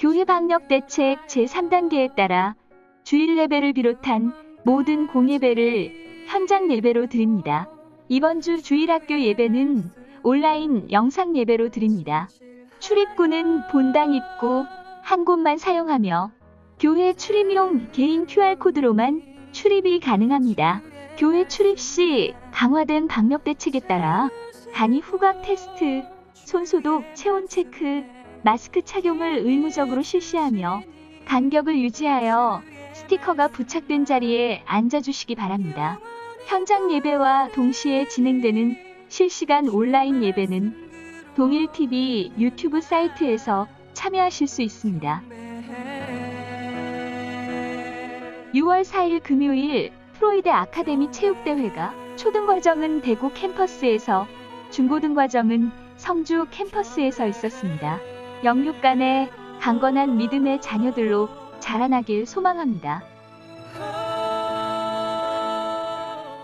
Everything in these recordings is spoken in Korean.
교회 방역 대책 제3단계에 따라 주일 예배를 비롯한 모든 공예배를 현장 예배로 드립니다. 이번 주 주일 학교 예배는 온라인 영상 예배로 드립니다. 출입구는 본당 입구 한 곳만 사용하며 교회 출입용 개인 QR코드로만 출입이 가능합니다. 교회 출입 시 강화된 방역 대책에 따라 간이 후각 테스트, 손소독, 체온 체크, 마스크 착용을 의무적으로 실시하며 간격을 유지하여 스티커가 부착된 자리에 앉아주시기 바랍니다. 현장 예배와 동시에 진행되는 실시간 온라인 예배는 동일TV 유튜브 사이트에서 참여하실 수 있습니다. 6월 4일 금요일 프로이드 아카데미 체육대회가 초등과정은 대구 캠퍼스에서 중고등과정은 성주 캠퍼스에서 있었습니다. 영육간의 강건한 믿음의 자녀들로 자라나길 소망합니다.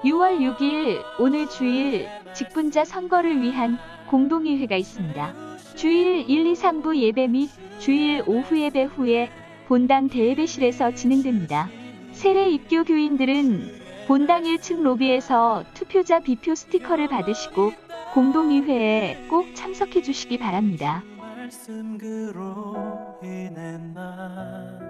6월 6일 오늘 주일 직분자 선거를 위한 공동의회가 있습니다. 주일 1, 2, 3부 예배 및 주일 오후 예배 후에 본당 대예배실에서 진행됩니다. 세례 입교 교인들은 본당 1층 로비에서 투표자 비표 스티커를 받으시고 공동의회에 꼭 참석해 주시기 바랍니다. 말씀 그로 인해 나